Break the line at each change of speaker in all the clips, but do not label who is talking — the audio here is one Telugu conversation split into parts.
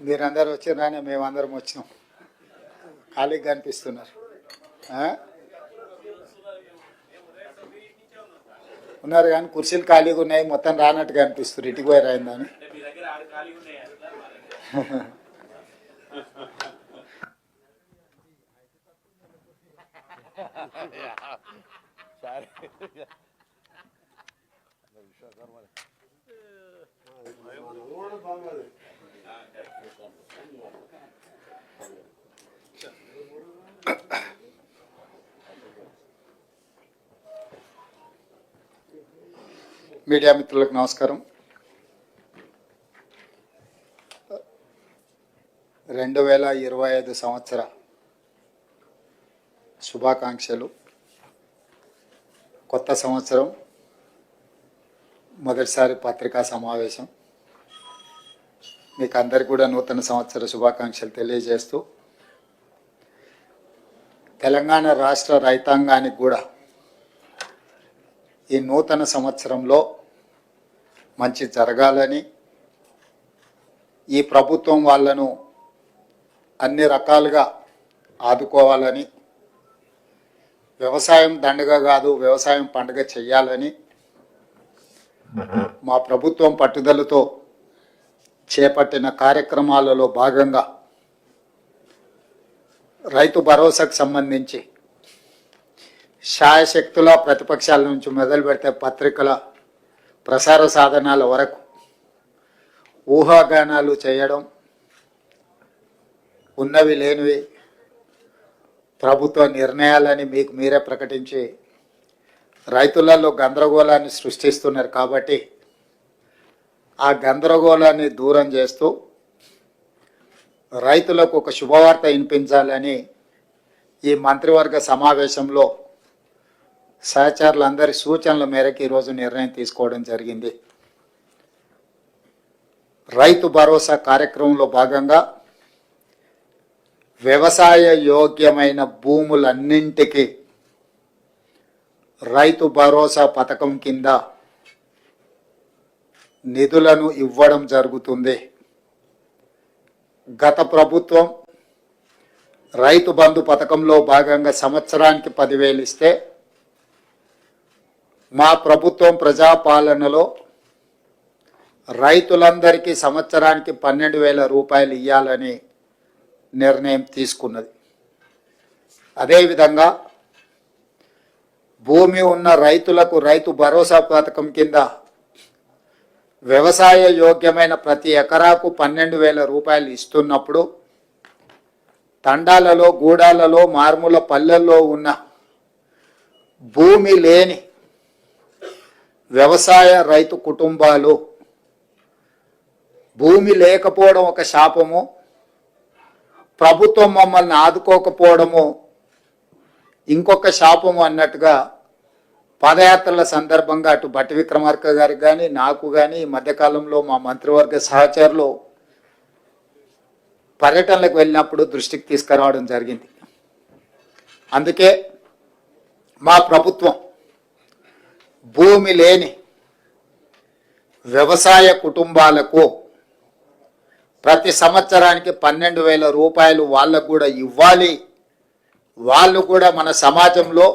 మీరందరూ వచ్చినారని మేమందరం వచ్చినాం. ఖాళీగా కనిపిస్తున్నారు. ఆ? ఉన్నారు కానీ కుర్చీలు ఖాళీగా ఉన్నాయి మొత్తం రానట్టుగా అనిపిస్తారు ఇటుకు పోయి రాయిందని మీడియా మిత్రులకు నమస్కారం. రెండు వేల ఇరవై ఐదు సంవత్సర శుభాకాంక్షలు. కొత్త సంవత్సరం మొదటిసారి పత్రికా సమావేశం. మీకు అందరికీ కూడా నూతన సంవత్సర శుభాకాంక్షలు తెలియజేస్తూ తెలంగాణ రాష్ట్ర రైతాంగానికి కూడా ఈ నూతన సంవత్సరంలో మంచి జరగాలని ఈ ప్రభుత్వం వాళ్ళను అన్ని రకాలుగా ఆదుకోవాలని వ్యవసాయం దండగ కాదు వ్యవసాయం పండుగ చెయ్యాలని మా ప్రభుత్వం పట్టుదలతో చేపట్టిన కార్యక్రమాలలో భాగంగా రైతు భరోసాకు సంబంధించి శాయశక్తుల ప్రతిపక్షాల నుంచి మొదలు పెడితే పత్రికల ప్రసార సాధనాల వరకు ఊహాగానాలు చేయడం ఉన్నవి లేనివి ప్రభుత్వ నిర్ణయాలని మీకు మీరే ప్రకటించి రైతులలో గందరగోళాన్ని సృష్టిస్తున్నారు కాబట్టి ఆ గందరగోళాన్ని దూరం చేస్తూ రైతులకు ఒక శుభవార్త వినిపించాలని ఈ మంత్రివర్గ సమావేశంలో సహచరులందరి సూచనల మేరకు ఈరోజు నిర్ణయం తీసుకోవడం జరిగింది. రైతు భరోసా కార్యక్రమంలో భాగంగా వ్యవసాయ యోగ్యమైన భూములన్నింటికి రైతు భరోసా పథకం కింద నిధులను ఇవ్వడం జరుగుతుంది. గత ప్రభుత్వం రైతు బంధు పథకంలో భాగంగా సంవత్సరానికి పదివేలు ఇస్తే మా ప్రభుత్వం ప్రజాపాలనలో రైతులందరికీ సంవత్సరానికి పన్నెండు వేల రూపాయలు ఇవ్వాలని నిర్ణయం తీసుకున్నది. అదేవిధంగా భూమి ఉన్న రైతులకు రైతు భరోసా పథకం కింద వ్యవసాయ యోగ్యమైన ప్రతి ఎకరాకు పన్నెండు వేల రూపాయలు ఇస్తున్నప్పుడు తండాలలో గూడాలలో మారుమూల పల్లెల్లో ఉన్న భూమి లేని వ్యవసాయ రైతు కుటుంబాలు భూమి లేకపోవడం ఒక శాపము ప్రభుత్వం మమ్మల్ని ఆదుకోకపోవడము ఇంకొక శాపము అన్నట్టుగా పాదయాత్రల సందర్భంగా అటు బట్టి విక్రమార్క గారికి కానీ నాకు కానీ ఈ మధ్యకాలంలో మా మంత్రివర్గ సహచరులు పర్యటనలకు వెళ్ళినప్పుడు దృష్టికి తీసుకురావడం జరిగింది. అందుకే మా ప్రభుత్వం భూమి లేని వ్యవసాయ కుటుంబాలకు ప్రతి సంవత్సరానికి పన్నెండు వేల రూపాయలు వాళ్ళకు కూడా ఇవ్వాలి. వాళ్ళు కూడా మన సమాజంలో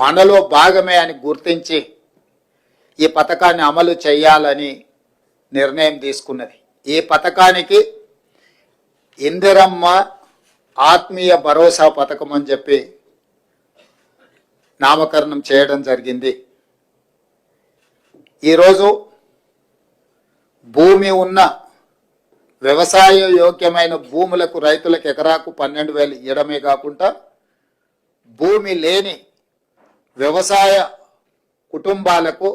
మనలో భాగమే అని గుర్తించి ఈ పథకాన్ని అమలు చేయాలని నిర్ణయం తీసుకున్నది. ఈ పథకానికి ఇందిరమ్మ ఆత్మీయ భరోసా పథకం అని చెప్పి నామకరణం చేయడం జరిగింది. ఈరోజు భూమి ఉన్న వ్యవసాయ యోగ్యమైన భూములకు రైతులకు ఎకరాకు పన్నెండు వేలు ఇవ్వడమే కాకుండా భూమి లేని వ్యవసాయ కుటుంబాలకు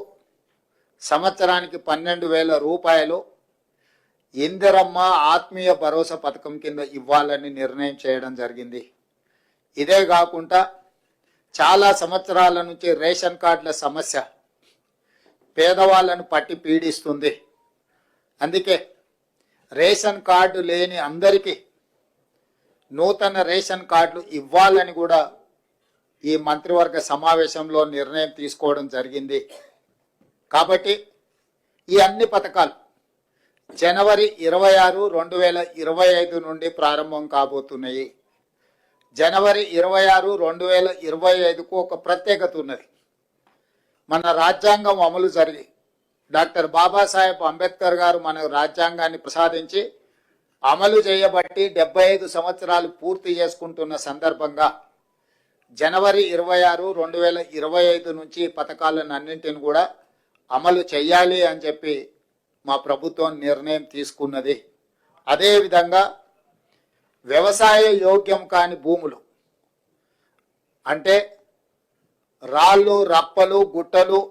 సంవత్సరానికి పన్నెండు వేల రూపాయలు ఇందిరమ్మ ఆత్మీయ భరోసా పథకం కింద ఇవ్వాలని నిర్ణయం చేయడం జరిగింది. ఇదే కాకుండా చాలా సంవత్సరాల నుంచి రేషన్ కార్డుల సమస్య పేదవాళ్ళను పట్టి పీడిస్తుంది. అందుకే రేషన్ కార్డు లేని అందరికీ నూతన రేషన్ కార్డులు ఇవ్వాలని కూడా ఈ మంత్రివర్గ సమావేశంలో నిర్ణయం తీసుకోవడం జరిగింది. కాబట్టి ఈ అన్ని పథకాలు జనవరి ఇరవై ఆరు రెండు వేల ఇరవై ఐదు నుండి ప్రారంభం కాబోతున్నాయి. జనవరి ఇరవై ఆరు రెండు వేల ఇరవై ఐదుకు ఒక ప్రత్యేకత ఉన్నది. మన రాజ్యాంగం అమలు జరిగి డాక్టర్ బాబాసాహెబ్ అంబేద్కర్ గారు మన రాజ్యాంగాన్ని ప్రసాదించి అమలు చేయబట్టి డెబ్బై ఐదు సంవత్సరాలు పూర్తి చేసుకుంటున్న సందర్భంగా జనవరి ఇరవై ఆరు రెండు వేల ఇరవై ఐదు నుంచి పథకాలను అన్నింటిని కూడా అమలు చేయాలి అని చెప్పి మా ప్రభుత్వం నిర్ణయం తీసుకున్నది. అదేవిధంగా వ్యవసాయ యోగ్యం కాని భూములు అంటే రాళ్ళు రప్పలు గుట్టలు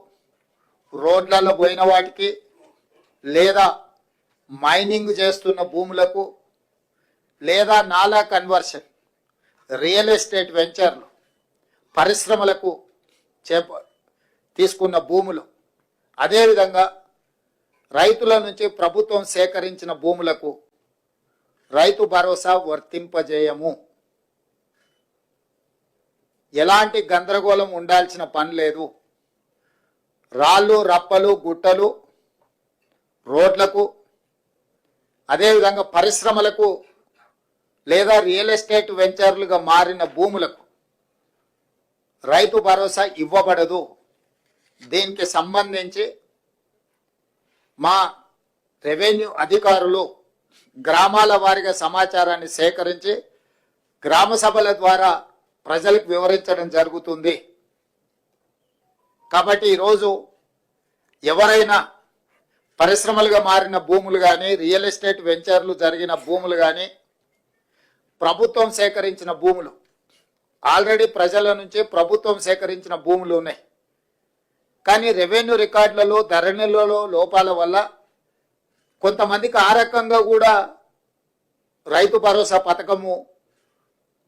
రోడ్లలో పోయిన వాటికి లేదా మైనింగ్ చేస్తున్న భూములకు లేదా నాలా కన్వర్షన్ రియల్ ఎస్టేట్ వెంచర్లు పరిశ్రమలకు చేప తీసుకున్న భూములు. అదేవిధంగా రైతుల నుంచి ప్రభుత్వం సేకరించిన భూములకు రైతు భరోసా వర్తింపజేయము. ఎలాంటి గందరగోళం ఉండాల్సిన పని లేదు. రాళ్ళు రప్పలు గుట్టలు రోడ్లకు అదేవిధంగా పరిశ్రమలకు లేదా రియల్ ఎస్టేట్ వెంచర్లుగా మారిన భూములకు రైతు భరోసా ఇవ్వబడదు. దీనికి సంబంధించి మా రెవెన్యూ అధికారులు గ్రామాల వారిగా సమాచారాన్ని సేకరించి గ్రామ సభల ద్వారా ప్రజలకు వివరించడం జరుగుతుంది. కాబట్టి ఈరోజు ఎవరైనా పరిశ్రమలుగా మారిన భూములు కానీ రియల్ ఎస్టేట్ వెంచర్లు జరిగిన భూములు కానీ ప్రభుత్వం సేకరించిన భూములు ఆల్రెడీ ప్రజల నుంచి ప్రభుత్వం సేకరించిన భూములు ఉన్నాయి. కానీ రెవెన్యూ రికార్డులలో ధరణిలలో లోపాల వల్ల కొంతమందికి ఆ రకంగా కూడా రైతు భరోసా పథకము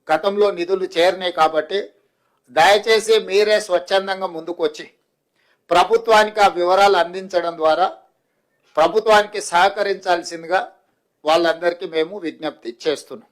గతంలో నిధులు చేరినాయి కాబట్టి దయచేసి మీరే స్వచ్ఛందంగా ముందుకొచ్చి ప్రభుత్వానికి ఆ వివరాలు అందించడం ద్వారా ప్రభుత్వానికి సహకరించాల్సిందిగా వాళ్ళందరికీ మేము విజ్ఞప్తి చేస్తున్నాం.